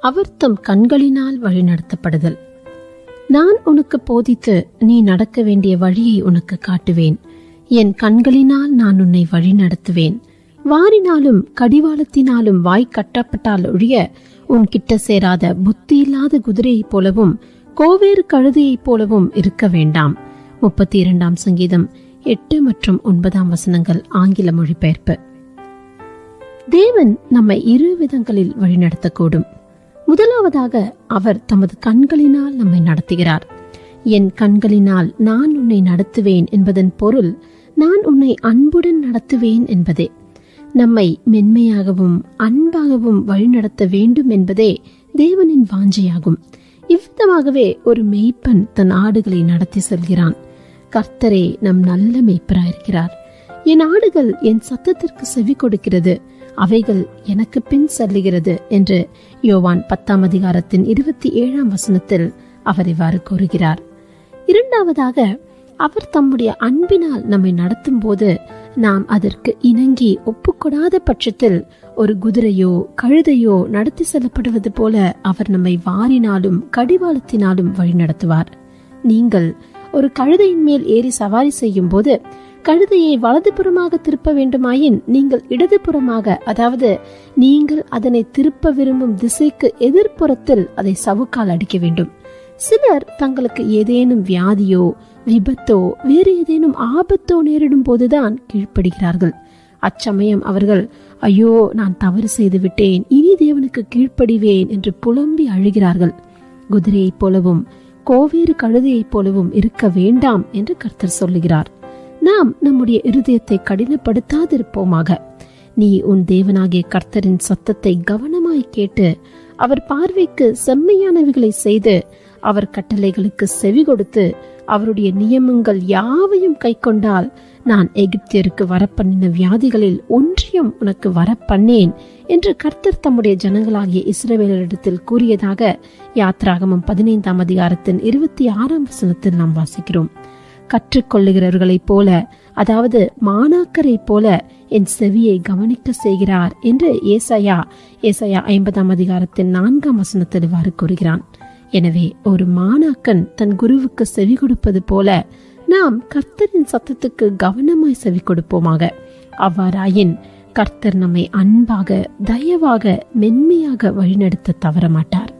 அவர் தம் கண்களினால் வழிநடத்தப்படுதல். நான் உனக்கு போதித்து நீ நடக்க வேண்டிய வழியை உனக்கு காட்டுவேன். என் கண்களினால் நான் உன்னை வழி நடத்துவேன் வாரினாலும் கடிவாளத்தினாலும் வாய் கட்டப்பட்டால் ஒழிய உன் கிட்ட சேராத புத்தி இல்லாத குதிரையைப் போலவும் கோவேறு கழுதையைப் போலவும் இருக்க வேண்டாம். முப்பத்தி இரண்டாம் சங்கீதம் எட்டு மற்றும் ஒன்பதாம் வசனங்கள் ஆங்கில மொழிபெயர்ப்பு. தேவன் நம்மை இரு விதங்களில் வழிநடத்தக்கூடும். முதலாவதாக அவர் தமது கண்களினால் நம்மை நடத்துகிறார். என் கண்களினால் நான் உன்னை நடத்துவேன் என்பதன் பொருள் நான் உன்னை அன்புடன் நடத்துவேன் என்பதே. நம்மை மென்மையாகவும் அன்பாகவும் வழிநடத்த வேண்டும் என்பதே தேவனின் வாஞ்சையாகும். இவ்விதமாகவே ஒரு மெய்ப்பன் தன் ஆடுகளை நடத்தி செல்கிறான். கர்த்தரே நம் நல்ல மெய்ப்பராயிருக்கிறார். என் ஆடுகள் என் சத்தத்திற்கு செவி கொடுக்கிறது அவைகள் எனக்கு பின் செல்லுகிறது என்று யோவான் பத்தாம் அதிகாரத்தின் இருபத்தி ஏழாம் வசனத்தில் அவர் இவ்வாறு கூறுகிறார். இரண்டாவதாக அவர் தம்முடைய அன்பினால் நம்மை நடத்தும் போது நாம் அதற்கு இணங்கி ஒப்புக்கொடாத பட்சத்தில் ஒரு குதிரையோ கழுதையோ நடத்தி செல்லப்படுவது போல அவர் நம்மை வாரினாலும் கடிவாளத்தினாலும் வழிநடத்துவார். நீங்கள் ஒரு கழுதையின் மேல் ஏறி சவாரி செய்யும் போது கழுதையை வலதுபுறமாக திருப்ப வேண்டுமாயின் நீங்கள் இடதுபுறமாக அதாவது நீங்கள் அதனை திருப்ப விரும்பும் திசைக்கு எதிர்ப்புறத்தில் அதை சவுக்கால் அடிக்க வேண்டும். சிலர் தங்களுக்கு ஏதேனும் வியாதியோ விபத்தோ வேறு ஏதேனும் ஆபத்தோ நேரிடும் போதுதான் கீழ்ப்படுகிறார்கள். அச்சமயம் அவர்கள் ஐயோ நான் தவறு செய்து விட்டேன் இனி தேவனுக்கு கீழ்ப்படிவேன் என்று புலம்பி அழுகிறார்கள். குதிரையைப் போலவும் கோவேறு கழுதையைப் போலவும் இருக்க வேண்டாம் என்று கர்த்தர் சொல்லுகிறார். நாம் நம்முடைய இருதயத்தை கடினப்படுத்தாதிருப்போமாக. நீ உன் தேவனாகிய கர்த்தரின் சத்தத்தை கவனமாய் கேட்டு அவர் பார்வைக்கு செம்மையானவைகளை செய்து அவர் கட்டளைகளுக்கு செவி கொடுத்து அவருடைய நியமங்கள் யாவையும் கை கொண்டால் நான் எகிப்தியருக்கு வரப்பண்ணின வியாதிகளில் ஒன்றியம் உனக்கு வரப்பண்ணேன் என்று கர்த்தர் தம்முடைய ஜனங்களாகிய இஸ்ரவேலரிடத்தில் கூறியதாக யாத்ராகமம் பதினைந்தாம் அதிகாரத்தின் இருபத்தி ஆறாம் வசனத்தில் நாம் வாசிக்கிறோம். கற்றுக்கொள்ளுகிறவர்களைப் போல அதாவது மாணாக்கரைப் போல என் செவியை கவனிக்க செய்கிறார் என்று ஏசையா ஏசையா ஐம்பதாம் அதிகாரத்தின் நான்காம் வசனத்தில் இவ்வாறு கூறுகிறான். எனவே ஒரு மாணாக்கன் தன் குருவுக்கு செவி கொடுப்பது போல நாம் கர்த்தரின் சத்தத்துக்கு கவனமாய் செவி கொடுப்போமாக. அவ்வாறாயின் கர்த்தர் நம்மை அன்பாக தயவாக மென்மையாக வழிநடத்த தவற மாட்டார்